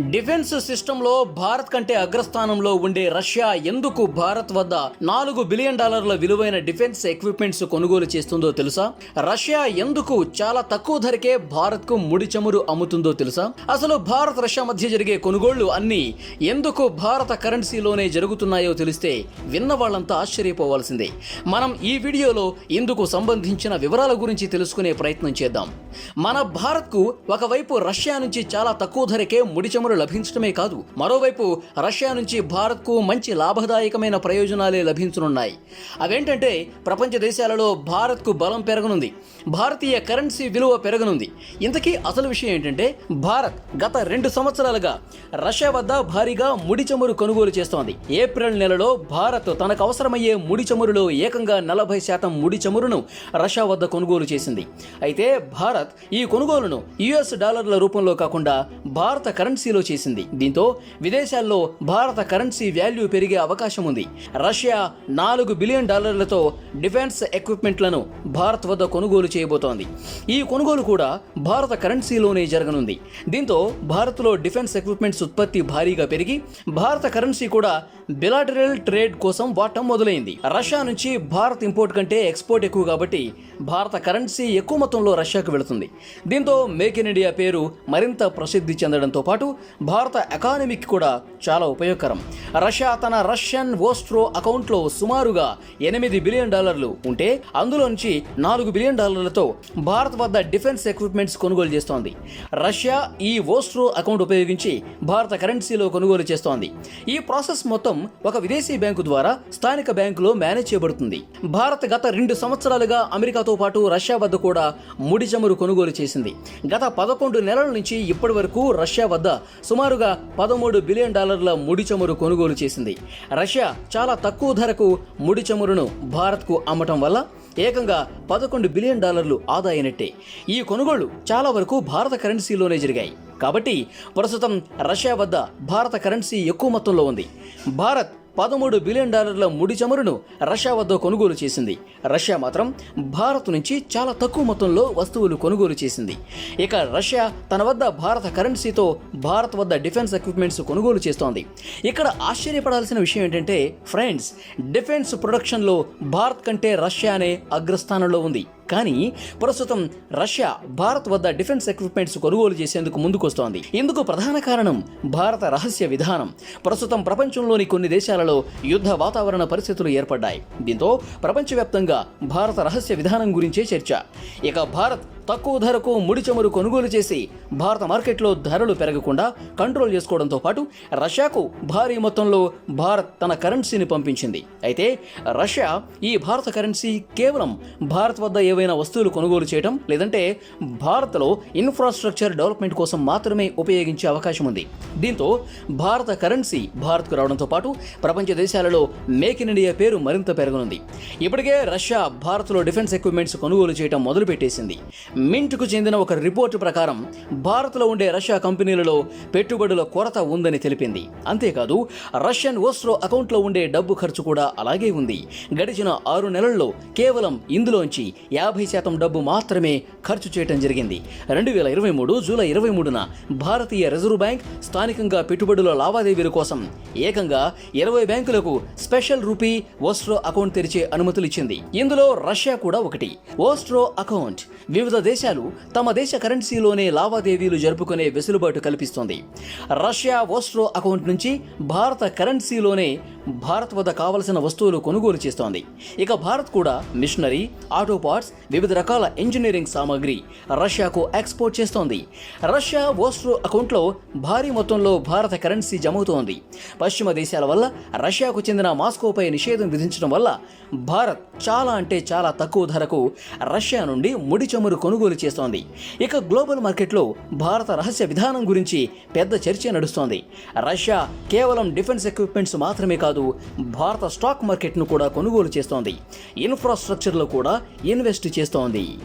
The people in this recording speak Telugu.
డిఫెన్స్ సిస్టంలో భారత్ కంటే అగ్రస్థానంలో ఉండే రష్యా ఎందుకు భారత్ వద్ద నాలుగు బిలియన్ డాలర్ల విలువైన డిఫెన్స్ ఎక్విప్మెంట్స్ కొనుగోలు చేస్తుందో తెలుసా? రష్యా ఎందుకు చాలా తక్కువ ధరకే భారత్కు ముడి చమురు అమ్ముతుందో తెలుసా? అసలు భారత్ రష్యా మధ్య జరిగే కొనుగోళ్ళు అన్ని ఎందుకు భారత కరెన్సీలోనే జరుగుతున్నాయో తెలిస్తే విన్న వాళ్ళంతా ఆశ్చర్యపోవాల్సిందే. మనం ఈ వీడియోలో ఇందుకు సంబంధించిన వివరాల గురించి తెలుసుకునే ప్రయత్నం చేద్దాం. మన భారత్కు ఒకవైపు రష్యా నుంచి చాలా తక్కువ ధరకే ముడి పరిశ్రమలు లభించడమే కాదు మరోవైపు రష్యా నుంచి భారత్కు మంచి లాభదాయకమైన ప్రయోజనాలే లభించనున్నాయి. అవేంటంటే ప్రపంచ దేశాలలో భారత్కు బలం పెరగనుంది భారతీయ కరెన్సీ విలువ పెరగనుంది. ఇంతకీ అసలు విషయం ఏంటంటే భారత్ గత రెండు సంవత్సరాలుగా రష్యా వద్ద భారీగా ముడి చమురు కొనుగోలు చేస్తోంది. ఏప్రిల్ నెలలో భారత్ తనకు అవసరమయ్యే ముడి చమురులో ఏకంగా నలభై శాతం ముడి చమురును రష్యా వద్ద కొనుగోలు చేసింది. అయితే భారత్ ఈ కొనుగోలును యుఎస్ డాలర్ల రూపంలో కాకుండా భారత కరెన్సీ కరెన్సీలో చేసింది. దీంతో విదేశాల్లో భారత కరెన్సీ వాల్యూ పెరిగే అవకాశం ఉంది. రష్యా నాలుగు బిలియన్ డాలర్లతో డిఫెన్స్ ఎక్విప్మెంట్లను భారత్ వద్ద కొనుగోలు చేయబోతోంది. ఈ కొనుగోలు కూడా భారత కరెన్సీలోనే జరగనుంది. దీంతో భారత్లో డిఫెన్స్ ఎక్విప్మెంట్స్ ఉత్పత్తి భారీగా పెరిగి భారత కరెన్సీ కూడా బిలాటరల్ ట్రేడ్ కోసం వాటం మొదలైంది. రష్యా నుంచి భారత్ ఇంపోర్ట్ కంటే ఎక్స్పోర్ట్ ఎక్కువ కాబట్టి భారత కరెన్సీ ఎక్కువ మొత్తంలో రష్యాకు వెళుతుంది. దీంతో మేక్ ఇన్ ఇండియా పేరు మరింత ప్రసిద్ధి చెందడంతో పాటు భారత ఎకానమీకి కూడా చాలా ఉపయోగకరం. రష్యా తన రష్యన్ ఓస్ట్రో అకౌంట్లో సుమారుగా ఎనిమిది బిలియన్ డాలర్లు ఉంటే అందులో నుంచి నాలుగు బిలియన్ డాలర్లతో భారత్ వద్ద డిఫెన్స్ ఎక్విప్మెంట్స్ కొనుగోలు చేస్తోంది. రష్యా ఈ వోస్ట్రో అకౌంట్ ఉపయోగించి భారత కరెన్సీలో కొనుగోలు చేస్తోంది. ఈ ప్రాసెస్ మొత్తం ఒక విదేశీ బ్యాంకు ద్వారా స్థానిక బ్యాంకులో మేనేజ్ చేయబడుతుంది. భారత్ గత రెండు సంవత్సరాలుగా అమెరికాతో పాటు రష్యా వద్ద కూడా ముడి చమురు కొనుగోలు చేసింది. గత పదకొండు నెలల నుంచి ఇప్పటి వరకు రష్యా వద్ద సుమారుగా పదమూడు బిలియన్ డాలర్ల ముడి చమురు కొనుగోలు చేసింది. రష్యా చాలా తక్కువ ధరకు ముడి చమురును భారత్కు అమ్మటం వల్ల ఏకంగా పదకొండు బిలియన్ డాలర్లు ఆదాయినట్టే. ఈ కొనుగోళ్ళు చాలా వరకు భారత కరెన్సీలోనే జరిగాయి. కాబట్టి ప్రస్తుతం రష్యా వద్ద భారత కరెన్సీ ఎక్కువ మొత్తంలో ఉంది. భారత్ పదమూడు బిలియన్ డాలర్ల ముడి చమురును రష్యా వద్ద కొనుగోలు చేసింది. రష్యా మాత్రం భారత్ నుంచి చాలా తక్కువ మొత్తంలో వస్తువులు కొనుగోలు చేసింది. ఇక రష్యా తన వద్ద భారత కరెన్సీతో భారత్ వద్ద డిఫెన్స్ ఎక్విప్మెంట్స్ కొనుగోలు చేస్తోంది. ఇక్కడ ఆశ్చర్యపడాల్సిన విషయం ఏంటంటే ఫ్రెండ్స్ డిఫెన్స్ ప్రొడక్షన్లో భారత్ కంటే రష్యానే అగ్రస్థానంలో ఉంది. కానీ ప్రస్తుతం రష్యా భారత్ వద్ద డిఫెన్స్ ఎక్విప్మెంట్స్ కొనుగోలు చేసేందుకు ముందుకొస్తోంది. ఇందుకు ప్రధాన కారణం భారత రహస్య విధానం. ప్రస్తుతం ప్రపంచంలోని కొన్ని దేశాలలో యుద్ధ వాతావరణ పరిస్థితులు ఏర్పడ్డాయి. దీంతో ప్రపంచవ్యాప్తంగా భారత రహస్య విధానం గురించే చర్చ. ఇక భారత్ తక్కువ ధరకు ముడి చమురు కొనుగోలు చేసి భారత మార్కెట్లో ధరలు పెరగకుండా కంట్రోల్ చేసుకోవడంతో పాటు రష్యాకు భారీ మొత్తంలో భారత్ తన కరెన్సీని పంపించింది. అయితే రష్యా ఈ భారత కరెన్సీ కేవలం భారత్ వద్ద ఏవైనా వస్తువులు కొనుగోలు చేయడం లేదంటే భారత్లో ఇన్ఫ్రాస్ట్రక్చర్ డెవలప్మెంట్ కోసం మాత్రమే ఉపయోగించే అవకాశం ఉంది. దీంతో భారత కరెన్సీ భారత్కు రావడంతో పాటు ప్రపంచ దేశాలలో మేక్ ఇన్ ఇండియా పేరు మరింత పెరగనుంది. ఇప్పటికే రష్యా భారత్లో డిఫెన్స్ ఎక్విప్మెంట్స్ కొనుగోలు చేయడం మొదలుపెట్టేసింది. మింట్కు చెందిన ఒక రిపోర్టు ప్రకారం భారత్లో ఉండే రష్యా కంపెనీలలో పెట్టుబడుల కొరత ఉందని తెలిపింది. అంతేకాదు రష్యన్ ఓస్ట్రో అకౌంట్లో ఉండే డబ్బు ఖర్చు కూడా అలాగే ఉంది. గడిచిన ఆరు నెలల్లో కేవలం ఇందులోంచి యాభై శాతం డబ్బు మాత్రమే ఖర్చు చేయడం జరిగింది. రెండు వేల ఇరవై మూడు జూలై ఇరవై మూడున భారతీయ రిజర్వ్ బ్యాంక్ స్థానికంగా పెట్టుబడుల లావాదేవీల కోసం ఏకంగా ఇరవై బ్యాంకులకు స్పెషల్ రూపీ ఓస్ట్రో అకౌంట్ తెరిచే అనుమతులు ఇచ్చింది ఇందులో రష్యా కూడా ఒకటి. ఓస్ట్రో అకౌంట్ వివిధ దేశాలు తమ దేశ కరెన్సీలోనే లావాదేవీలు జరుపుకునే వెసులుబాటు కల్పిస్తోంది. రష్యా ఓస్ట్రో అకౌంట్ నుంచి భారత కరెన్సీలోనే భారత్ వద్ద కావలసిన వస్తువులు కొనుగోలు చేస్తోంది. ఇక భారత్ కూడా మిషనరీ ఆటో పార్ట్స్ వివిధ రకాల ఇంజనీరింగ్ సామాగ్రి రష్యాకు ఎక్స్పోర్ట్ చేస్తోంది. రష్యా ఓస్ట్రో అకౌంట్లో భారీ మొత్తంలో భారత కరెన్సీ జమవుతోంది. పశ్చిమ దేశాల వల్ల రష్యాకు చెందిన మాస్కోపై నిషేధం విధించడం వల్ల భారత్ చాలా అంటే చాలా తక్కువ ధరకు రష్యా నుండి ముడి చమురు కొనుగోలు చేస్తోంది. ఇక గ్లోబల్ మార్కెట్లో భారత రహస్య విధానం గురించి పెద్ద చర్చ నడుస్తోంది. రష్యా కేవలం డిఫెన్స్ ఎక్విప్మెంట్స్ మాత్రమే కాదు కాదు భారత స్టాక్ మార్కెట్ను కూడా కొనుగోలు చేస్తోంది. ఇన్ఫ్రాస్ట్రక్చర్లో కూడా ఇన్వెస్ట్ చేస్తోంది.